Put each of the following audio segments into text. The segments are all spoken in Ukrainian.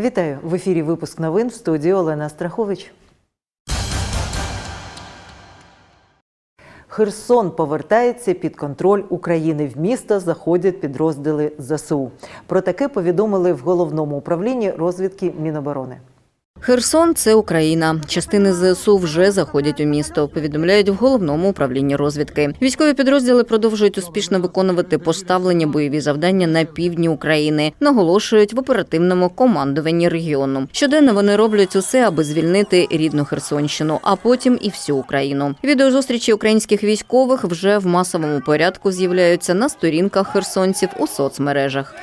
Вітаю в ефірі. Випуск новин в студії Олена Страхович. Херсон повертається під контроль України. В місто заходять підрозділи ЗСУ. Про таке повідомили в головному управлінні розвідки Міноборони. Херсон це Україна. Частини ЗСУ вже заходять у місто. Повідомляють в головному управлінні розвідки. Військові підрозділи продовжують успішно виконувати поставлені бойові завдання на півдні України. Наголошують в оперативному командуванні регіону. Щоденно вони роблять усе, аби звільнити рідну Херсонщину, а потім і всю Україну. Відеозустрічі українських військових вже в масовому порядку з'являються на сторінках херсонців у соцмережах.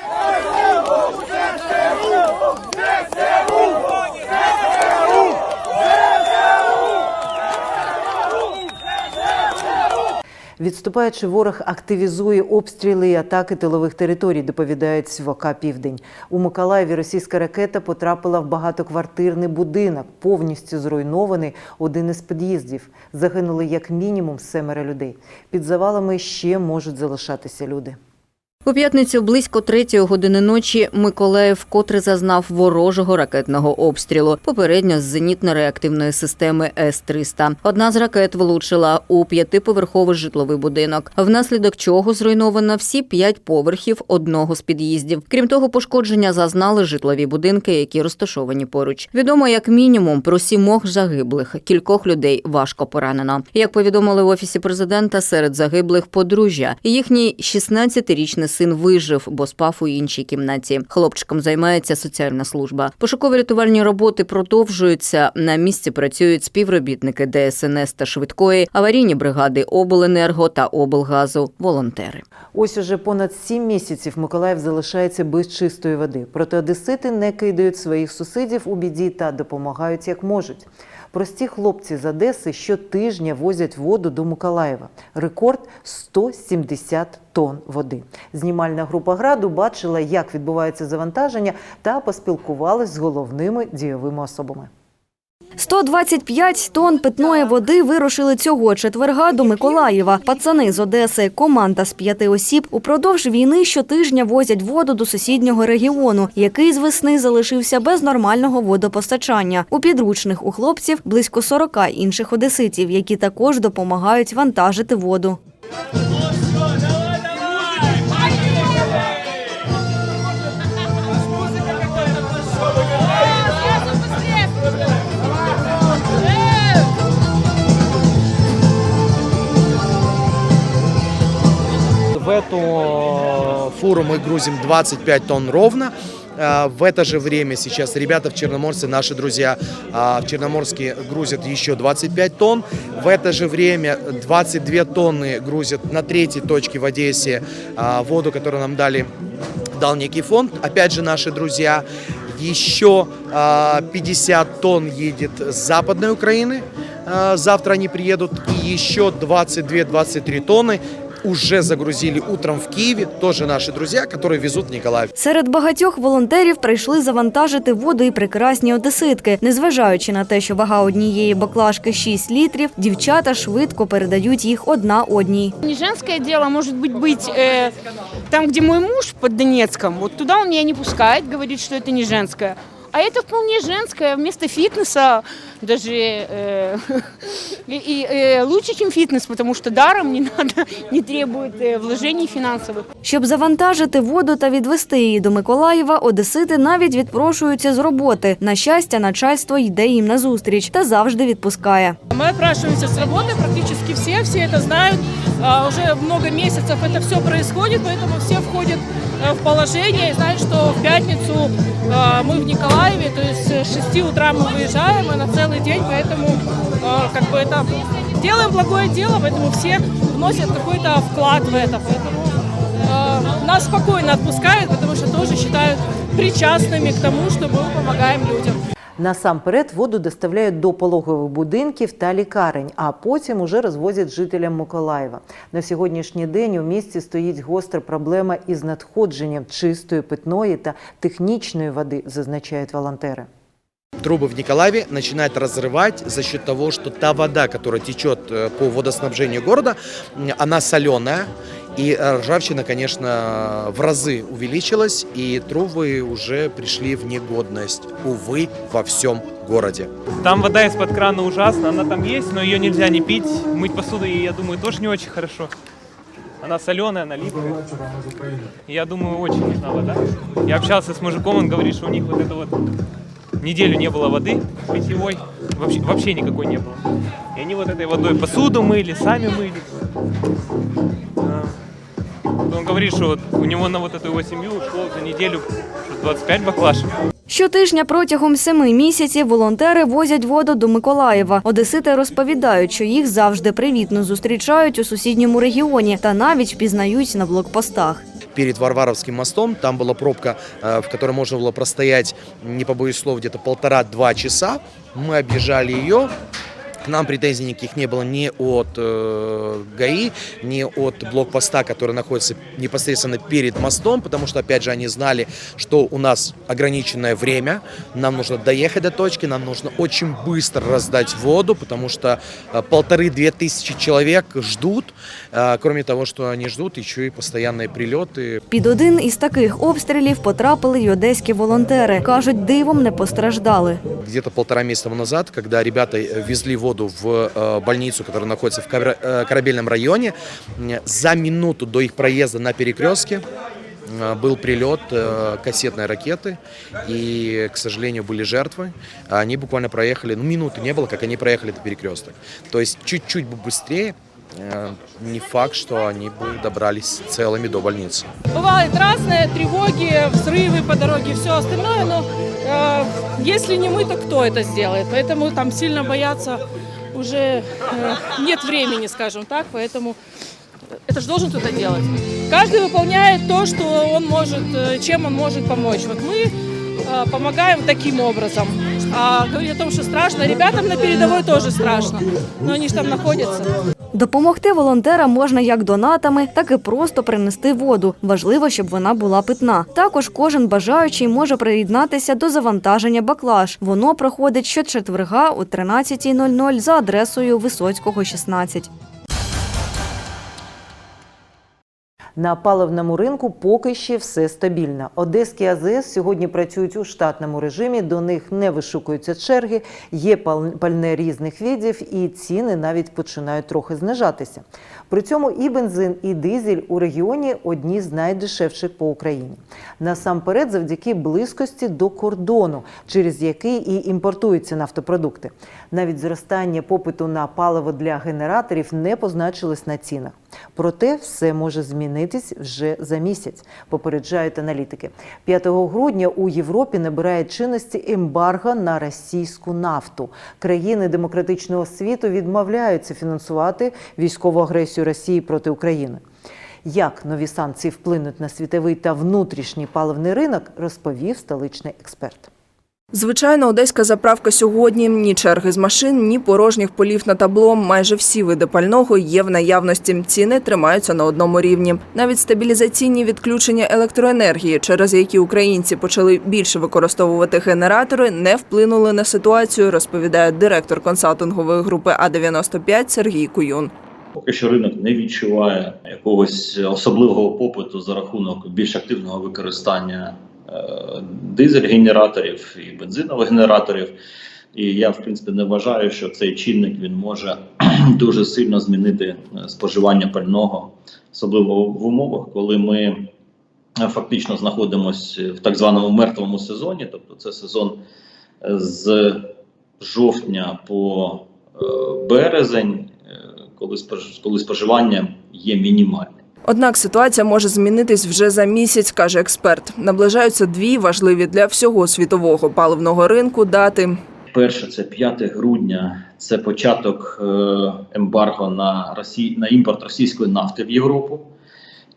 Відступаючи, ворог активізує обстріли і атаки тилових територій, доповідають з Південь. У Миколаєві російська ракета потрапила в багатоквартирний будинок, повністю зруйнований один із під'їздів. Загинули як мінімум семеро людей. Під завалами ще можуть залишатися люди. У п'ятницю близько третьої години ночі Миколаїв вкотре зазнав ворожого ракетного обстрілу. Попередньо з зенітно-реактивної системи С-300. Одна з ракет влучила у п'ятиповерховий житловий будинок, внаслідок чого зруйновано всі п'ять поверхів одного з під'їздів. Крім того, пошкодження зазнали житлові будинки, які розташовані поруч. Відомо як мінімум про сімох загиблих. Кількох людей важко поранено. Як повідомили в офісі президента, серед загиблих подружжя. Їхній 16-річний син вижив, бо спав у іншій кімнаті. Хлопчиком займається соціальна служба. Пошуково-рятувальні роботи продовжуються. На місці працюють співробітники ДСНС та швидкої, аварійні бригади обленерго та облгазу, волонтери. Ось уже понад сім місяців Миколаїв залишається без чистої води. Проте одесити не кидають своїх сусідів у біді та допомагають як можуть. Прості хлопці з Одеси щотижня возять воду до Миколаєва. Рекорд 170 тонн води. Знімальна група граду бачила, як відбувається завантаження, та поспілкувалась з головними дієвими особами. 125 тонн питної води вирушили цього четверга до Миколаєва. Пацани з Одеси, команда з п'яти осіб, упродовж війни щотижня возять воду до сусіднього регіону, який з весни залишився без нормального водопостачання. У підручних у хлопців близько 40 інших одеситів, які також допомагають вантажити воду. В эту фуру мы грузим 25 тонн ровно. А, В это же время сейчас ребята в Черноморске, наши друзья а, в Черноморске грузят еще 25 тонн. В это же время 22 тонны грузят на третьей точке в Одессе воду, которую нам дали, дал некий фонд. Опять же наши друзья. Еще а, 50 тонн едет с западной Украины. Завтра они приедут. И еще 22-23 тонны уже загрузили утром в Киеве. Тоже наши друзья, которые везут в Николаев. Серед багатьох волонтерів прийшли завантажити воду і прекрасні одеситки. Незважаючи на те, що вага однієї баклажки 6 літрів, дівчата швидко передають їх одна одній. Не женское дело, может быть, быть э, там, где мой муж под Донецком, вот туда он меня не пускает, говорит, что это не женское. А это вполне женское, вместо фитнеса даже э, и, и, э, лучше, чем фитнес, потому что даром не надо, не требует э, вложений финансовых. Щоб завантажити воду та відвести її до Миколаєва, одесити навіть відпрошуються з роботи. На щастя, начальство йде їм назустріч та завжди відпускає. Мы отпрашиваемся с работы, практически все, все это знают. А, Уже много месяцев это все происходит, поэтому все входят э, в положение и знают, что в пятницу э, мы в Николаеве, то есть с 6 утра мы выезжаем и на целый день, поэтому э, как бы это делаем благое дело, поэтому все вносят какой-то вклад в это, поэтому нас спокойно отпускают, потому что тоже считают причастными к тому, что мы помогаем людям. Насамперед воду доставляють до пологових будинків та лікарень, а потім уже розвозять жителям Миколаєва. На сьогоднішній день у місті стоїть гостра проблема із надходженням чистої питної та технічної води, зазначають волонтери. Трубы в Николаеве начинают разрывать за счет того, что та вода, которая течет э, по водоснабжению города, м, она соленая. И э, ржавчина, конечно, в разы увеличилась, и трубы уже пришли в негодность, увы, во всем городе. Там вода из-под крана ужасна, она там есть, но ее нельзя не пить. Мыть посуду, я думаю, тоже не очень хорошо. Она соленая, она липкая. Я думаю, очень нужна вода. Я общался с мужиком, он говорит, что у них вот это вот неделю не было воды питьевой, вообще, вообще никакой не было. И они вот этой водой посуду мыли, сами мыли. А, Он говорит, что вот у него на вот эту его семью ушло за неделю что 25 баклаш. Щотижня протягом семи місяців волонтери возять воду до Миколаєва. Одесити розповідають, що їх завжди привітно зустрічають у сусідньому регіоні та навіть впізнають на блокпостах. Перед Варваровским мостом там была пробка, э, в которой можно было простоять, не побоюсь слов, где-то полтора-два часа. Мы объезжали ее. К нам претензий никаких не было ни от э, ГАИ, ни от блокпоста, который находится непосредственно перед мостом, потому что, опять же, они знали, что у нас ограниченное время, нам нужно доехать до точки, нам нужно очень быстро раздать воду, потому что э, полторы-две тысячи человек ждут. Э, кроме того, что они ждут, еще и постоянные прилеты. Під один із таких обстрілів потрапили й одеські волонтери. Кажуть, дивом не постраждали. Где-то полтора месяца назад, когда ребята э, везли воду в э, больницу, которая находится в Кабра- э, Корабельном районе, м, за минуту до их проезда на перекрестке э, был прилет э, кассетной ракеты, и, к сожалению, были жертвы. Они буквально проехали, ну, минуты не было, как они проехали этот перекресток. То есть чуть-чуть бы быстрее, э, не факт, что они бы добрались целыми до больницы. Бывают разные тревоги, взрывы по дороге, все остальное, но э, если не мы, то кто это сделает? Поэтому там сильно бояться уже э, нет времени, скажем так, поэтому это же должен кто-то делать. Каждый выполняет то, что он может, э, чем он может помочь. Вот мы э, помогаем таким образом. А говорить о том, что страшно, ребятам на передовой тоже страшно, но они же там находятся. Допомогти волонтерам можна як донатами, так і просто принести воду. Важливо, щоб вона була питна. Також кожен бажаючий може приєднатися до завантаження баклаж. Воно проходить щочетверга о 13.00 за адресою Висоцького, 16. На паливному ринку поки ще все стабільно. Одеські АЗС сьогодні працюють у штатному режимі, до них не вишукуються черги, є пал- пальне різних видів і ціни навіть починають трохи знижатися. При цьому і бензин, і дизель у регіоні одні з найдешевших по Україні. Насамперед, завдяки близькості до кордону, через який і імпортуються нафтопродукти. Навіть зростання попиту на паливо для генераторів не позначилось на цінах. Проте все може змінитись вже за місяць, попереджають аналітики. 5 грудня у Європі набирає чинності ембарго на російську нафту. Країни демократичного світу відмовляються фінансувати військову агресію Росії проти України. Як нові санкції вплинуть на світовий та внутрішній паливний ринок, розповів столичний експерт. Звичайно, одеська заправка сьогодні ні черги з машин, ні порожніх полів на табло. Майже всі види пального є в наявності. Ціни тримаються на одному рівні. Навіть стабілізаційні відключення електроенергії, через які українці почали більше використовувати генератори, не вплинули на ситуацію, розповідає директор консалтингової групи А 95 Сергій Куюн. Поки що ринок не відчуває якогось особливого попиту за рахунок більш активного використання дизель-генераторів і бензинових генераторів. І я, в принципі, не вважаю, що цей чинник він може дуже сильно змінити е, споживання пального, особливо в умовах, коли ми е, фактично знаходимося в так званому мертвому сезоні, тобто це сезон е, з жовтня по е, березень, е, коли споживання є мінімальним. Однак ситуація може змінитись вже за місяць, каже експерт. Наближаються дві важливі для всього світового паливного ринку дати. Перше це 5 грудня, це початок е, ембарго на Росі... на імпорт російської нафти в Європу.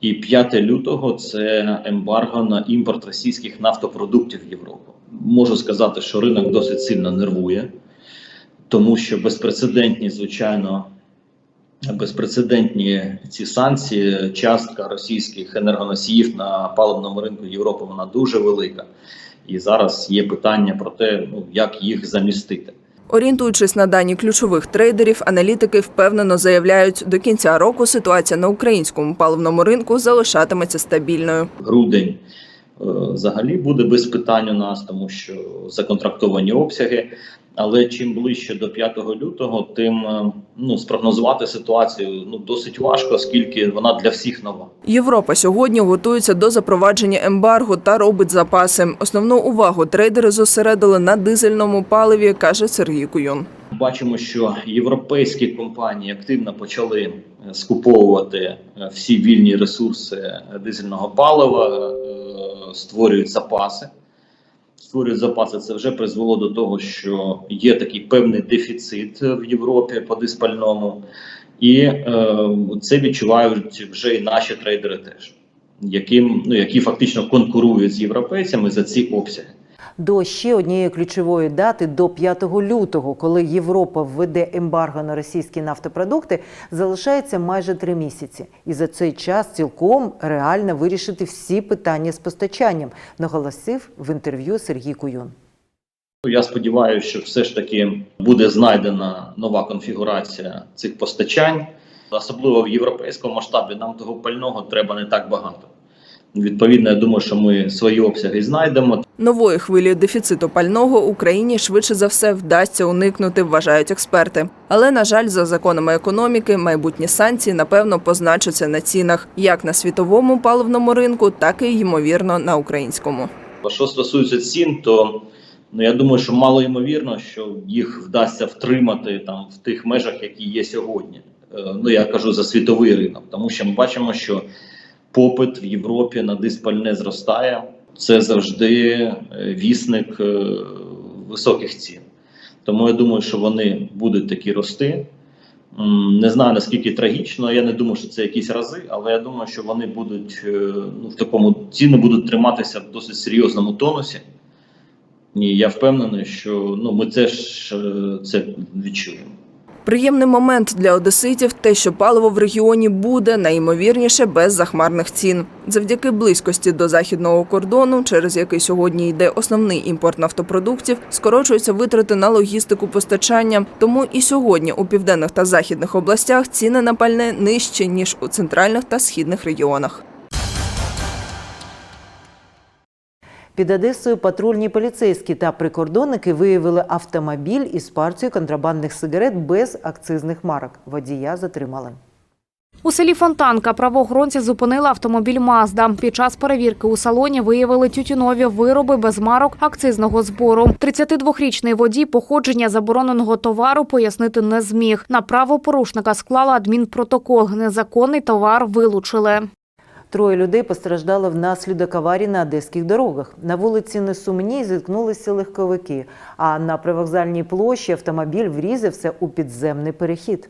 І 5 лютого це ембарго на імпорт російських нафтопродуктів в Європу. Можу сказати, що ринок досить сильно нервує, тому що безпрецедентні, звичайно, безпрецедентні ці санкції. Частка російських енергоносіїв на паливному ринку Європи вона дуже велика. І зараз є питання про те, ну як їх замістити. Орієнтуючись на дані ключових трейдерів, аналітики впевнено заявляють, до кінця року ситуація на українському паливному ринку залишатиметься стабільною. грудень е, взагалі буде без питань у нас, тому що законтрактовані обсяги. Але чим ближче до 5 лютого, тим е, ну спрогнозувати ситуацію ну досить важко, оскільки вона для всіх нова. Європа сьогодні готується до запровадження ембарго та робить запаси. Основну увагу трейдери зосередили на дизельному паливі, каже Сергій Куюн. Бачимо, що європейські компанії активно почали е, скуповувати е, всі вільні ресурси дизельного палива, створюють запаси. Створюють запаси. Це вже призвело до того, що є такий певний дефіцит в Європі по диспальному, і е, це відчувають вже і наші трейдери теж, яким ну які фактично конкурують з європейцями за ці обсяги. До ще однієї ключової дати до 5 лютого, коли Європа введе ембарго на російські нафтопродукти, залишається майже три місяці. І за цей час цілком реально вирішити всі питання з постачанням, наголосив в інтерв'ю Сергій Куюн. Я сподіваюся, що все ж таки буде знайдена нова конфігурація цих постачань, особливо в європейському масштабі. Нам того пального треба не так багато. Відповідно, я думаю, що ми свої обсяги знайдемо. Нової хвилі дефіциту пального Україні швидше за все вдасться уникнути, вважають експерти. Але на жаль, за законами економіки, майбутні санкції напевно позначаться на цінах як на світовому паливному ринку, так і ймовірно на українському. Що стосується цін, то ну я думаю, що мало ймовірно, що їх вдасться втримати там в тих межах, які є сьогодні. Е, Ну я кажу за світовий ринок, тому що ми бачимо, що попит в Європі на диспальне зростає. Це завжди е, вісник е, високих цін. Тому я думаю, що вони будуть такі рости. Не знаю наскільки трагічно. Я не думаю, що це якісь рази, але я думаю, що вони будуть е, ну, в такому ціни будуть триматися в досить серйозному тонусі. І я впевнений, що ну ми теж е, це відчуємо. Приємний момент для одеситів те, що паливо в регіоні буде найімовірніше без захмарних цін. Завдяки близькості до західного кордону, через який сьогодні йде основний імпорт нафтопродуктів, скорочуються витрати на логістику постачання. Тому і сьогодні у південних та західних областях ціни на пальне нижчі ніж у центральних та східних регіонах. Під Одесою патрульні поліцейські та прикордонники виявили автомобіль із партією контрабандних сигарет без акцизних марок. Водія затримали. У селі Фонтанка правоохоронці зупинили автомобіль Мазда. Під час перевірки у салоні виявили тютюнові вироби без марок акцизного збору. 32-річний водій походження забороненого товару пояснити не зміг. На правопорушника склала адмінпротокол. Незаконний товар вилучили. Троє людей постраждали внаслідок аварії на одеських дорогах. На вулиці Несумній зіткнулися легковики, а на привокзальній площі автомобіль врізався у підземний перехід.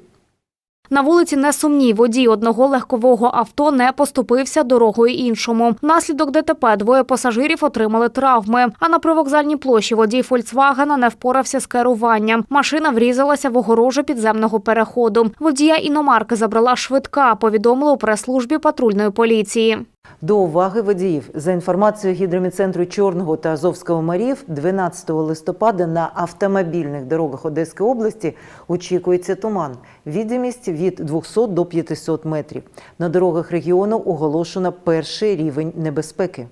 На вулиці Несумній водій одного легкового авто не поступився дорогою іншому. Внаслідок ДТП двоє пасажирів отримали травми. А на привокзальній площі водій Фольксвагена не впорався з керуванням. Машина врізалася в огорожу підземного переходу. Водія іномарки забрала швидка, повідомили у прес-службі патрульної поліції. До уваги водіїв. За інформацією гідроміцентру Чорного та Азовського морів, 12 листопада на автомобільних дорогах Одеської області очікується туман. Відомість від 200 до 500 метрів. На дорогах регіону оголошено перший рівень небезпеки.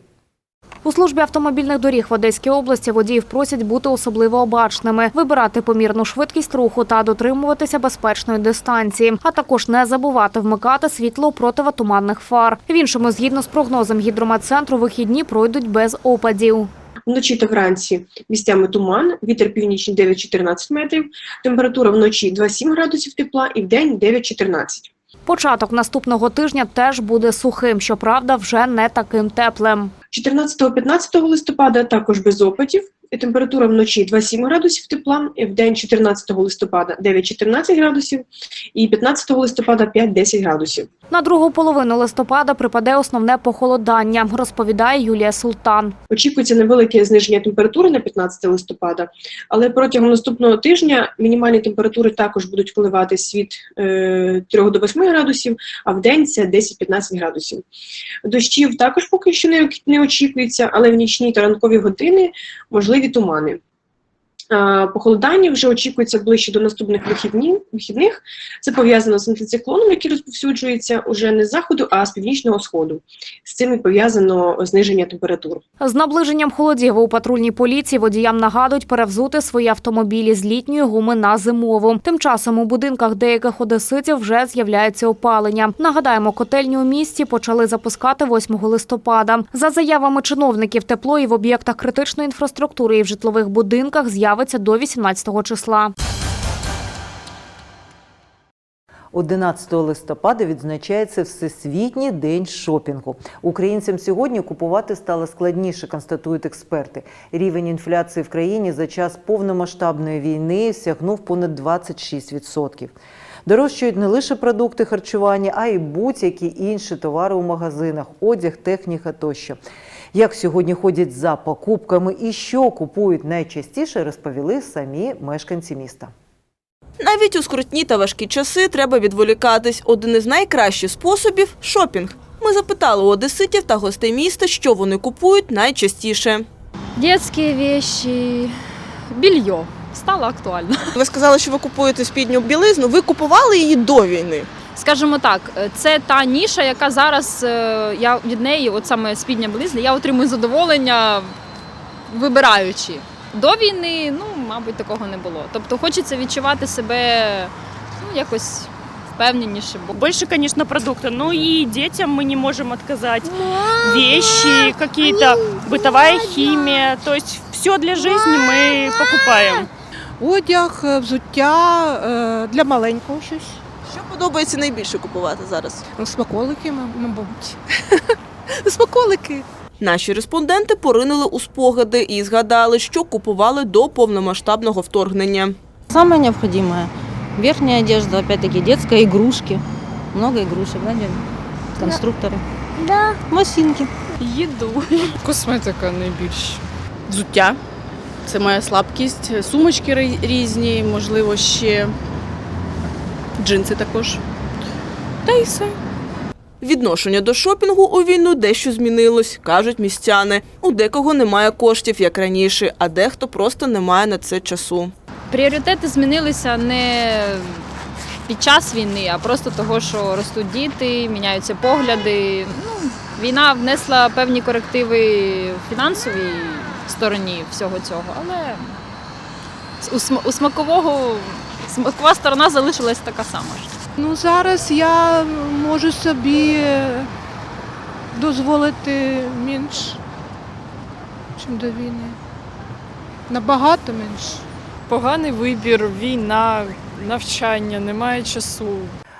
У службі автомобільних доріг в Одеській області водіїв просять бути особливо обачними, вибирати помірну швидкість руху та дотримуватися безпечної дистанції, а також не забувати вмикати світло противотуманних фар. В іншому, згідно з прогнозом гідрометцентру, вихідні пройдуть без опадів. Вночі та вранці місцями туман, вітер північний 9-14 метрів, температура вночі 2-7 градусів тепла і вдень 9-14. Початок наступного тижня теж буде сухим, щоправда, вже не таким теплим. 14-15 листопада також без опадів. Температура вночі 2-7 градусів тепла, і вдень 14 листопада 9-14 градусів і 15 листопада 5-10 градусів. На другу половину листопада припаде основне похолодання, розповідає Юлія Султан. Очікується невелике зниження температури на 15 листопада, але протягом наступного тижня мінімальні температури також будуть коливатись від е, 3 до 8 градусів, а в день це 10-15 градусів. Дощів також поки що не, очікується, але в нічні та ранкові години можливі тумани. А, Похолодання вже очікується ближче до наступних вихідні, вихідних. Це пов'язано з антициклоном, який розповсюджується уже не з заходу, а з північного сходу. З цим і пов'язано зниження температур. З наближенням холодів у патрульній поліції водіям нагадують перевзути свої автомобілі з літньої гуми на зимову. Тим часом у будинках деяких одеситів вже з'являється опалення. Нагадаємо, котельні у місті почали запускати 8 листопада. За заявами чиновників, тепло і в об'єктах критичної інфраструктури і в житлових будинках з'явиться до 18 числа. 11 листопада відзначається Всесвітній день шопінгу. Українцям сьогодні купувати стало складніше, констатують експерти. Рівень інфляції в країні за час повномасштабної війни сягнув понад 26%. Дорожчають не лише продукти харчування, а й будь-які інші товари у магазинах, одяг, техніка тощо. Як сьогодні ходять за покупками і що купують найчастіше, розповіли самі мешканці міста. Навіть у скрутні та важкі часи треба відволікатись. Один із найкращих способів шопінг. Ми запитали у одеситів та гостей міста, що вони купують найчастіше. Детские вещи, белье стало актуально. Ви сказали, що ви купуєте спідню білизну. Ви купували її до війни Скажімо так, це та ніша, яка зараз е, я від неї, от саме спідня білизна, я отримую задоволення, вибираючи. До війни, ну, мабуть, такого не було. Тобто хочеться відчувати себе ну, якось впевненіше. Бо Больше, конечно, продукты. Ну и детям мы не можем отказать. Вещи какие-то, бытовая химия. То есть все для жизни мы покупаем. Одяг, е, взуття е, для маленького щось. Подобається найбільше купувати зараз? Ну, Смаколики, мабуть. Смаколики. Наші респонденти поринули у спогади і згадали, що купували до повномасштабного вторгнення. Самое необходимое. Верхняя одежда, опять-таки детская, игрушки. Много игрушек, да, Дим? Конструкторы. Да. Машинки. Еду. Косметика найбільш. Взуття. Це моя слабкість. Сумочки різні, можливо, ще джинси також. Та й все. Відношення до шопінгу у війну дещо змінилось, кажуть містяни. У декого немає коштів, як раніше, а дехто просто не має на це часу. пріоритети змінилися не під час війни, а просто того, що ростуть діти, міняються погляди. Ну, війна внесла певні корективи в фінансовій стороні всього цього, але у, у смакового смакова сторона залишилась така сама ж. Ну, зараз я можу собі дозволити менш, ніж до війни. Набагато менше. Поганий вибір, війна, навчання, немає часу.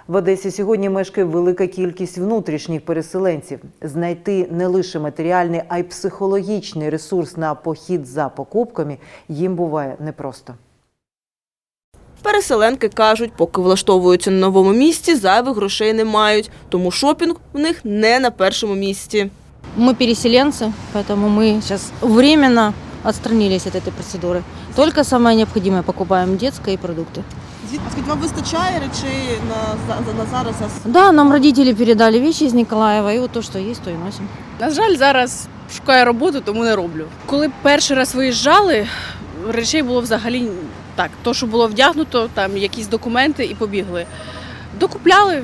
В Одесі сьогодні мешкає велика кількість внутрішніх переселенців. Знайти не лише матеріальний, а й психологічний ресурс на похід за покупками їм буває непросто. Переселенки кажуть, поки влаштовуються на новому місці, зайвих грошей не мають, тому шопінг в них не на першому місці. Мы переселенцы, поэтому мы сейчас временно отстранились от этой процедуры. Только самое необходимое покупаем детское и продукты. Скажіть, вам вистачає речей на, на зараз? Да, нам родители передали вещи из Николаева, и вот то, что есть, то и носим. На жаль, зараз шукаю роботу, тому не роблю. Коли перший раз виїжджали, речей було взагалі так, то, що було вдягнуто, там якісь документи і побігли. Докупляли.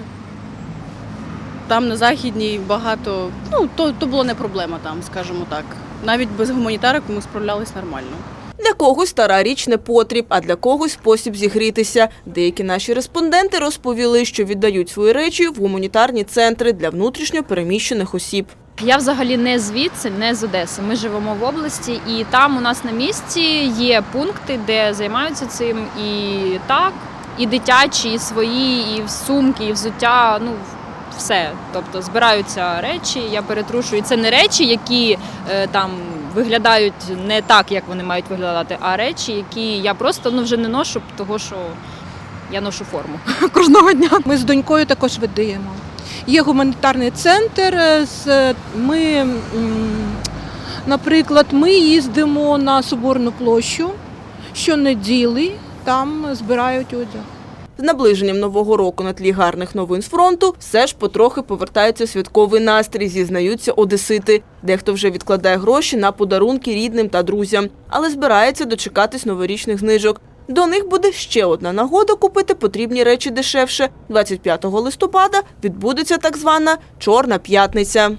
Там на західній багато. Ну, то, то була не проблема там, скажімо так. Навіть без гуманітарок ми справлялись нормально. Для когось стара річ не потріб, а для когось спосіб зігрітися. Деякі наші респонденти розповіли, що віддають свої речі в гуманітарні центри для внутрішньо переміщених осіб. Я взагалі не звідси, не з Одеси. Ми живемо в області, і там у нас на місці є пункти, де займаються цим. І так, і дитячі, і свої, і сумки, і взуття. Ну все. Тобто збираються речі, я перетрушую. Це не речі, які е, там виглядають не так, як вони мають виглядати, а речі, які я просто ну вже не ношу, того що я ношу форму кожного дня. Ми з донькою також видаємо. Є гуманітарний центр. е, Ми, наприклад, ми їздимо на Соборну площу щонеділі, там збирають одяг. З наближенням нового року на тлі гарних новин з фронту все ж потрохи повертається святковий настрій, зізнаються одесити. Дехто вже відкладає гроші на подарунки рідним та друзям, але збирається дочекатись новорічних знижок. До них буде ще одна нагода купити потрібні речі дешевше. 25 листопада відбудеться так звана Чорна п'ятниця.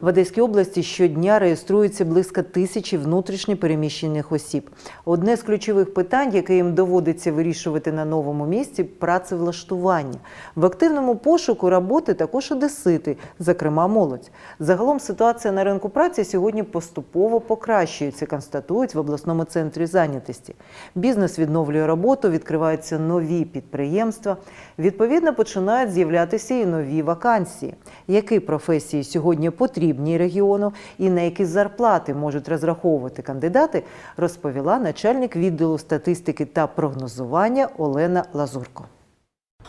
В Одеській області щодня реєструється близько тисячі внутрішньо переміщених осіб. Одне з ключових питань, яке їм доводиться вирішувати на новому місці працевлаштування. В активному пошуку роботи також одесити, зокрема молодь. Загалом ситуація на ринку праці сьогодні поступово покращується, констатують в обласному центрі зайнятості. Бізнес відновлює роботу, відкриваються нові підприємства. Відповідно, починають з'являтися і нові вакансії. Які професії сьогодні потрібні регіону і на які зарплати можуть розраховувати кандидати, розповіла начальник відділу статистики та прогнозування Олена Лазурко.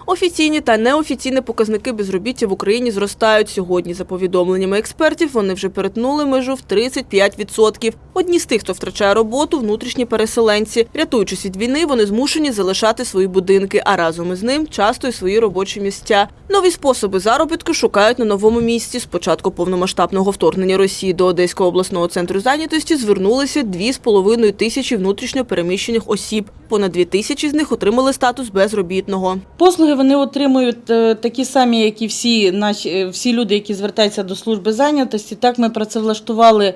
Офіційні та неофіційні показники безробіття в Україні зростають. Сьогодні, за повідомленнями експертів, вони вже перетнули межу в 35%. Одні з тих, хто втрачає роботу, внутрішні переселенці. Рятуючись від війни, вони змушені залишати свої будинки, а разом із ним часто й свої робочі місця. Нові способи заробітку шукають на новому місці. З початку повномасштабного вторгнення Росії до Одеського обласного центру зайнятості звернулися 2,5 тисячі внутрішньо переміщених осіб. Понад 2 тисячі з них отримали статус безробітного. Послуги вони отримують е, такі самі, як і всі наші е, всі люди, які звертаються до служби зайнятості. Так ми працевлаштували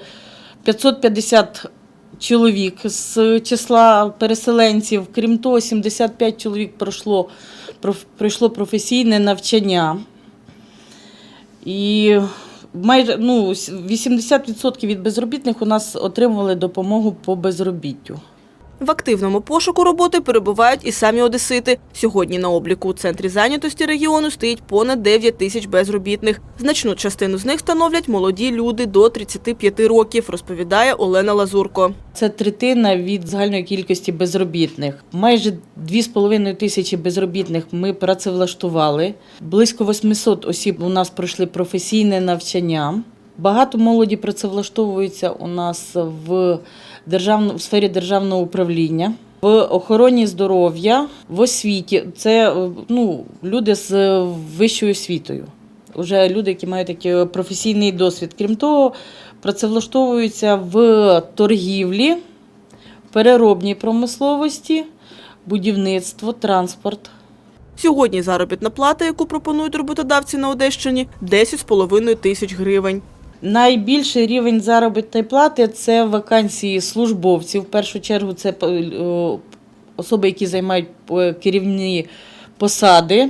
550 чоловік з числа переселенців. Крім того, 75 чоловік пройшло, пройшло професійне навчання. І майже ну, 80% від безробітних у нас отримували допомогу по безробіттю. В активному пошуку роботи перебувають і самі одесити. Сьогодні на обліку у центрі зайнятості регіону стоїть понад 9 тисяч безробітних. Значну частину з них становлять молоді люди до 35 років, розповідає Олена Лазурко. Це третина від загальної кількості безробітних. Майже 2,5 тисячі безробітних ми працевлаштували. Близько 800 осіб у нас пройшли професійне навчання. Багато молоді працевлаштовується у нас в, державно, в сфері державного управління, в охороні здоров'я, в освіті. Це е, ну, люди з е, вищою освітою. Уже люди, які мають такий професійний досвід. Крім того, працевлаштовуються в торгівлі, переробній промисловості, будівництво, транспорт. Сьогодні заробітна плата, яку пропонують роботодавці на Одещині, 10,5 тисяч гривень. Найбільший рівень заробітної плати це вакансії службовців. В першу чергу це е, особи, які займають е, керівні посади.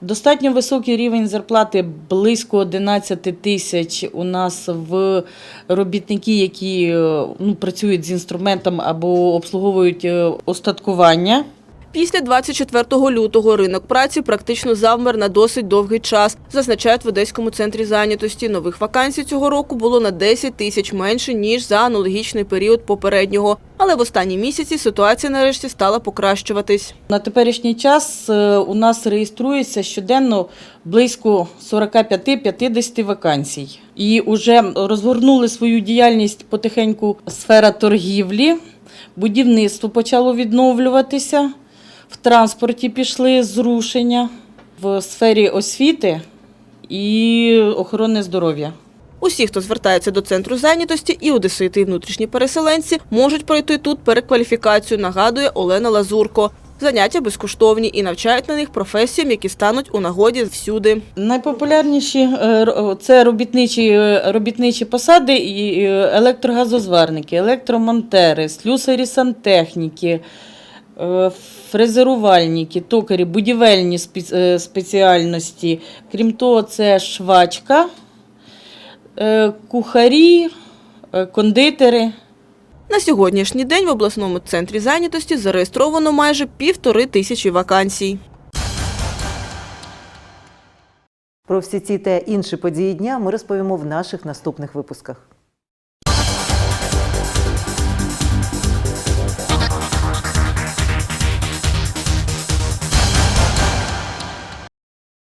Достатньо високий рівень зарплати близько 11 тисяч у нас в робітники, які е, ну, працюють з інструментом або обслуговують остаткування. Після 24 лютого ринок праці практично завмер на досить довгий час, зазначають в Одеському центрі зайнятості. Нових вакансій цього року було на 10 тисяч менше, ніж за аналогічний період попереднього. Але в останні місяці ситуація нарешті стала покращуватись. На теперішній час е, у нас реєструється щоденно близько 45-50 вакансій. І вже розгорнули свою діяльність потихеньку сфера торгівлі, будівництво почало відновлюватися, в транспорті пішли зрушення, в сфері освіти і охорони здоров'я. Усі, хто звертається до центру зайнятості, і одесити, і внутрішні переселенці, можуть пройти тут перекваліфікацію, нагадує Олена Лазурко. Заняття безкоштовні і навчають на них професіям, які стануть у нагоді всюди. Найпопулярніші е, це робітничі, е, робітничі посади і е, електрогазозварники, електромонтери, слюсарі сантехніки, фрезерувальники, токарі, будівельні е, спеціальності. Крім того, це швачка, е, кухарі, е, кондитери. На сьогоднішній день в обласному центрі зайнятості зареєстровано майже півтори тисячі вакансій. Про всі ці та інші події дня ми розповімо в наших наступних випусках.